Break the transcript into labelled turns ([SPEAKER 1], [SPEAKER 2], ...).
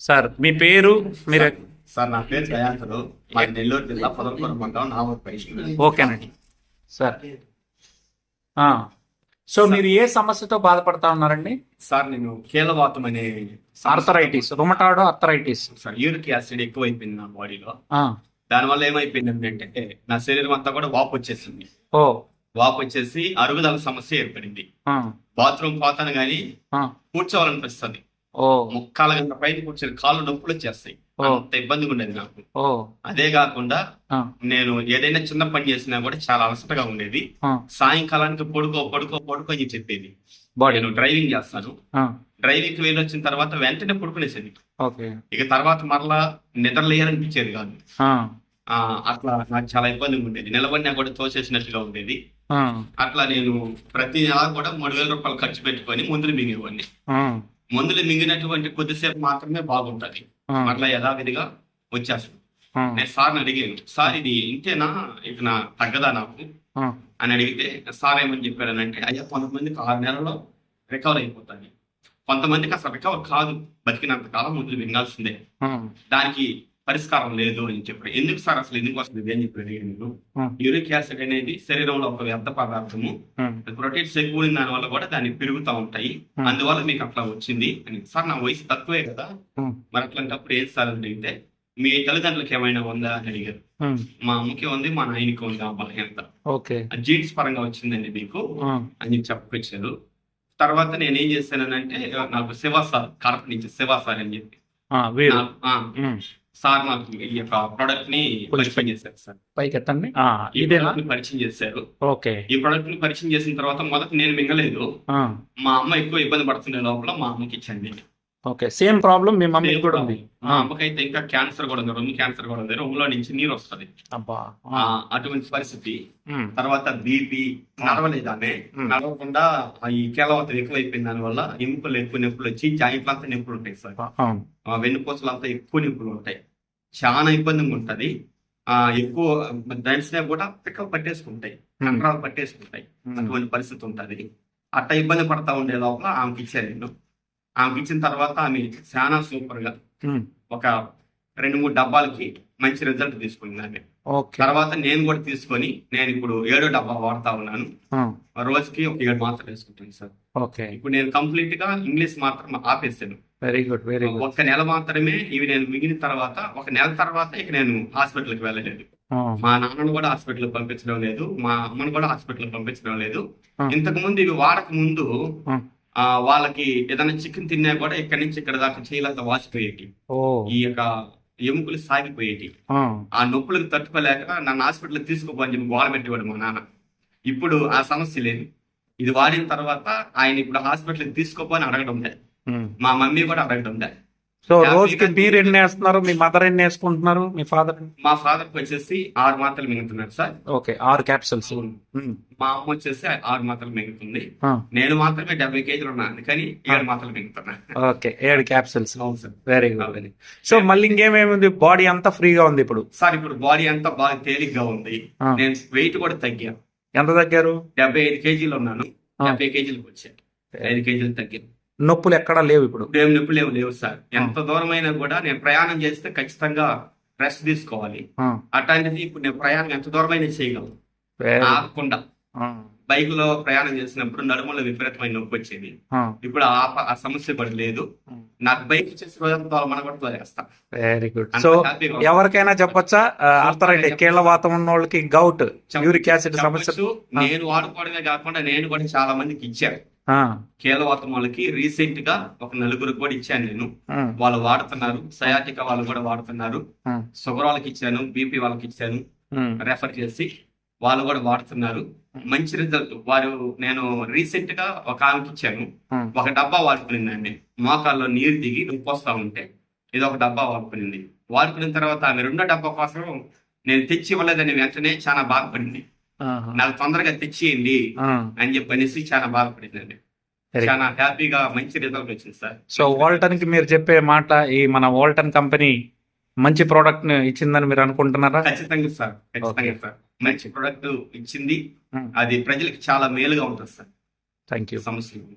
[SPEAKER 1] Sir మీ పేరు? మీరు
[SPEAKER 2] sir నా పేరు దయాంకరు మా నెల్లూరు జిల్లా పొదలకూర మండలం పైన
[SPEAKER 1] ఓకేనండి. సార్. సో మీరు ఏ సమస్యతో బాధపడతా ఉన్నారండి?
[SPEAKER 2] సార్ నేను కీలవాతం అనే
[SPEAKER 1] arthritis rheumatoid arthritis
[SPEAKER 2] sir uric acid ఎక్కువైపోయింది నా బాడీలో. దానివల్ల ఏమైపోయింది అంటే నా శరీరం అంతా కూడా వాపు వచ్చేసింది.
[SPEAKER 1] ఓ.
[SPEAKER 2] వాపు వచ్చేసి అరుగుదల సమస్య ఏర్పడింది. బాత్రూమ్ పోతాను
[SPEAKER 1] ఆ,
[SPEAKER 2] కూర్చోవాలనిపిస్తుంది. ముక్కాల గంట పైన కూర్చొని కాళ్ళు నొప్పులు వచ్చేస్తాయి. అంత ఇబ్బందిగా ఉండేది నాకు. అదే కాకుండా నేను ఏదైనా చిన్న పని చేసినా కూడా చాలా అలసటగా ఉండేది. సాయంకాలానికి పడుకో పడుకో పడుకో అని చెప్పేది. నేను డ్రైవింగ్ చేస్తాను. డ్రైవింగ్ వెళ్ళి వచ్చిన తర్వాత వెంటనే పడుకునేసేది. ఇక తర్వాత మరలా నిద్రలేయాలనిపించేది కాదు.
[SPEAKER 1] ఆ,
[SPEAKER 2] ఆ అట్లా నాకు చాలా ఇబ్బందిగా ఉండేది. నిలబడినా కూడా తోసేసినట్టుగా ఉండేది. అట్లా నేను ప్రతి నెల కూడా మూడు వేల రూపాయలు ఖర్చు పెట్టుకొని మింగేవాడిని
[SPEAKER 1] ఆ,
[SPEAKER 2] మందులు మింగినటువంటి కొద్దిసేపు మాత్రమే బాగుంటది. మరలా యథావిధిగా వచ్చేస్తుంది. నేను సార్ని అడిగాను సార్ ఇది ఇంతేనా? ఇక నా తగ్గదా నాకు? అని అడిగితే సార్ ఏమని చెప్పారనంటే అయ్యా కొంతమందికి ఆరు నెలల్లో రికవర్ అయిపోతాయి. కొంతమందికి అసలు రికవర్ కాదు. బతికినంత కాలం ముందు వినాల్సిందే
[SPEAKER 1] ఆ,
[SPEAKER 2] దానికి పరిష్కారం లేదు అని చెప్పారు ఎందుకు సార్ అసలు ఎందుకు వస్తుంది ఇది అని చెప్పి అడిగాను. యూరిక్ యాసిడ్ అనేది శరీరంలో ఒక వ్యర్థ పదార్థము. ప్రోటీన్స్ ఎక్కువ దాని వల్ల కూడా దాన్ని పెరుగుతూ ఉంటాయి. అందువల్ల మీకు అట్లా వచ్చింది అని. సార్ నా వయసు తక్కువే కదా. మరి అట్లాంటప్పుడు ఏం సార్ అని అడిగితే మీ తల్లిదండ్రులకు ఏమైనా ఉందా అని అడిగారు. మా అమ్మకి ఉంది మా నాయనకి ఉంది ఆ బలహీనత
[SPEAKER 1] ఓకే.
[SPEAKER 2] జీన్స్ పరంగా వచ్చిందండి మీకు అని చెప్పి చెప్పుకొచ్చారు తర్వాత నేను ఏం చేశానంటే నాకు శివ సార్ కడప నుంచి శివ సార్ అని చెప్పి. సార్ నాకు ఈ యొక్క ప్రొడక్ట్ని పరిచయం చేశారు సార్.
[SPEAKER 1] పైకి ఎత్తండి ఆ,
[SPEAKER 2] ఈ
[SPEAKER 1] ఇదేనా?
[SPEAKER 2] పరిచయం చేశారు.
[SPEAKER 1] ఓకే.
[SPEAKER 2] ఈ ప్రొడక్ట్ని పరిచయం చేసిన తర్వాత మొదట నేను మింగలేదు. మా అమ్మ ఎక్కువ ఇబ్బంది పడుతున్న లోపల మా అమ్మకి ఇచ్చింది
[SPEAKER 1] ఓకే సేమ్ ప్రాబ్లం మీ మమ్మీకి కూడా ఉంది.
[SPEAKER 2] మా అమ్మకైతే ఇంకా క్యాన్సర్ కూడా ఉంది రొమ్ము క్యాన్సర్ కూడా ఉంది. రొమ్ములో నుంచి నీరు వస్తుంది. అటువంటి పరిస్థితి. తర్వాత బీపీ
[SPEAKER 1] ఉమ్.
[SPEAKER 2] నడవకుండా ఈ కేలవతం ఎక్కువైపోయిన దాని వల్ల ఎముకలు ఎక్కువ నొప్పులు వచ్చి జాయింట్లు అంతా నొప్పులు ఉంటాయి సార్. అంతా ఎక్కువ నొప్పులు ఉంటాయి. చాలా ఇబ్బందిగా ఉంటది ఆ ఎక్కువ దంచినా కూడా పిక్కలు పట్టేసుకుంటాయి. కండరాలు పట్టేసుకుంటాయి.
[SPEAKER 1] ఉమ్,
[SPEAKER 2] అటువంటి పరిస్థితి ఉంటది అట్ట ఇబ్బంది పడతా ఉండే లోపల ఆమెకి ఇచ్చాను నేను ఆమెకి ఇచ్చిన తర్వాత ఆమె చాలా సూపర్గా
[SPEAKER 1] ఉమ్,
[SPEAKER 2] ఒక రెండు మూడు డబ్బాలకి మంచి రిజల్ట్ తీసుకుంది ఆమె. తర్వాత నేను కూడా తీసుకొని నేను ఇప్పుడు ఏడో డబ్బా వాడుతా ఉన్నాను. రోజుకి ఒక ఏడు మాత్రం వేసుకుంటాను సార్.
[SPEAKER 1] ఓకే.
[SPEAKER 2] ఇప్పుడు నేను కంప్లీట్గా ఇంగ్లీష్ మాత్రం ఆపేసాను.
[SPEAKER 1] Very good very good.
[SPEAKER 2] ఒక్క నెల మాత్రమే ఇవి నేను మిగిలిన తర్వాత ఒక నెల తర్వాత ఇక నేను హాస్పిటల్కి వెళ్ళలేదు.
[SPEAKER 1] ఆ,
[SPEAKER 2] మా నాన్నను కూడా హాస్పిటల్ పంపించడం లేదు మా అమ్మను కూడా హాస్పిటల్ పంపించడం లేదు. ఇంతకు ముందు ఇవి వాడక ముందు వాళ్ళకి ఏదైనా చికెన్ తిన్నా కూడా ఇక్కడి నుంచి ఇక్కడ దాకా చేయలేక వాసిపోయేటి ఈ యొక్క ఎముకలు సాగిపోయేటి
[SPEAKER 1] ఆ,
[SPEAKER 2] ఆ నొప్పులకు తట్టుకోలేక నన్ను హాస్పిటల్ తీసుకుపోని చెప్పి గోడ పెట్టేవాడు మా నాన్న. ఇప్పుడు ఆ సమస్య లేదు. ఇది వాడిన తర్వాత ఆయన ఇప్పుడు హాస్పిటల్కి తీసుకోపోని అడగడం లేదు. మా మమ్మీ కూడా అడగడం లేదు.
[SPEAKER 1] సో రోజుకి మీరు ఎన్ని వేస్తున్నారు? మీ మదర్ ఎన్ని వేసుకుంటున్నారు? మీ ఫాదర్
[SPEAKER 2] మా ఫాదర్ వచ్చేసి ఆరు మాత్రలు మింగుతున్నారు సార్.
[SPEAKER 1] ఓకే ఆరు క్యాప్సూల్స్.
[SPEAKER 2] మా అమ్మ వచ్చేసి ఆరు మాత్రలు మింగుతుంది. నేను మాత్రమే డెబ్బై కేజీలు ఉన్నా అందుకని ఏడు మాత్రలు మింగుతున్నా.
[SPEAKER 1] ఓకే ఏడు క్యాప్సూల్స్.
[SPEAKER 2] అవును sir.
[SPEAKER 1] Very good very so మళ్ళీ ఇంకేమేమి ఉంది బాడీ అంతా ఫ్రీగా ఉంది ఇప్పుడు.
[SPEAKER 2] సార్ ఇప్పుడు బాడీ అంతా బాగా తేలిగ్గా ఉంది. నేను వెయిట్ కూడా తగ్గాను.
[SPEAKER 1] ఎంత తగ్గారు?
[SPEAKER 2] డెబ్బై ఐదు కేజీలు ఉన్నాను. డెబ్బై కేజీలకు వచ్చాను. ఐదు కేజీలు తగ్గాను.
[SPEAKER 1] నొప్పులు ఎక్కడా లేవు ఇప్పుడు?
[SPEAKER 2] ఏం నొప్పులు ఏమి లేవు సార్. ఎంత దూరమైనా కూడా నేను ప్రయాణం చేస్తే ఖచ్చితంగా రెస్ట్ తీసుకోవాలి. అట్లాంటిది ఇప్పుడు నేను ప్రయాణం ఎంత దూరమైనా చేయగలను. ఆగకుండా. బైక్లో ప్రయాణం చేసినప్పుడు నడుములో విపరీతమైన నొప్పి వచ్చేది. ఇప్పుడు ఆ సమస్య కూడా లేదు. నాకు బైక్ చేసిన రోజంతా
[SPEAKER 1] వెరీ గుడ్ సో. ఎవరికైనా చెప్పొచ్చా? అర్థరైట్ కీళ్ళవాతం ఉన్న వాళ్ళకి గౌట్ యూరిక్ యాసిడ్ సమస్య.
[SPEAKER 2] నేను వాడుకోవడమే కాకుండా నేను కూడా చాలా మందికి ఇచ్చాను. కీలవాతం వాళ్ళకి రీసెంట్గా ఒక నలుగురు కూడా ఇచ్చాను నేను. వాళ్ళు వాడుతున్నారు. సయాటిక వాళ్ళు కూడా వాడుతున్నారు. షుగర్ వాళ్ళకి ఇచ్చాను బీపీ వాళ్ళకి ఇచ్చాను. రెఫర్ చేసి వాళ్ళు కూడా వాడుతున్నారు. మంచి రిజల్ట్ వారు నేను రీసెంట్గా ఒక ఆమెకి ఇచ్చాను. ఒక డబ్బా వాడుకునిందండి. మోకాల్లో నీరు దిగి నొప్పి వస్తా ఉంటే ఇది ఒక డబ్బా వాడుకునింది. వాడుకున్న తర్వాత ఆమె రెండో డబ్బా కోసం నేను తెచ్చి ఇవ్వలేదని వెంటనే చాలా బాధపడింది. నాకు తొందరగా తెచ్చియండి అని చెప్పనేసి చాలా బాధపడిందండి. చాలా హ్యాపీగా మంచి రిజల్ట్ వచ్చింది సార్.
[SPEAKER 1] సో వాల్టన్కి మీరు చెప్పే మాట ఈ మన వాల్టన్ కంపెనీ మంచి ప్రోడక్ట్ ఇచ్చిందని మీరు అనుకుంటున్నారా?
[SPEAKER 2] ఖచ్చితంగా సార్ ఖచ్చితంగా సార్. మంచి ప్రొడక్ట్ ఇచ్చింది.
[SPEAKER 1] Hmm.
[SPEAKER 2] అది ప్రజలకు చాలా మేలుగా ఉంటుంది సార్.
[SPEAKER 1] థ్యాంక్ యూ
[SPEAKER 2] సమస్యలు.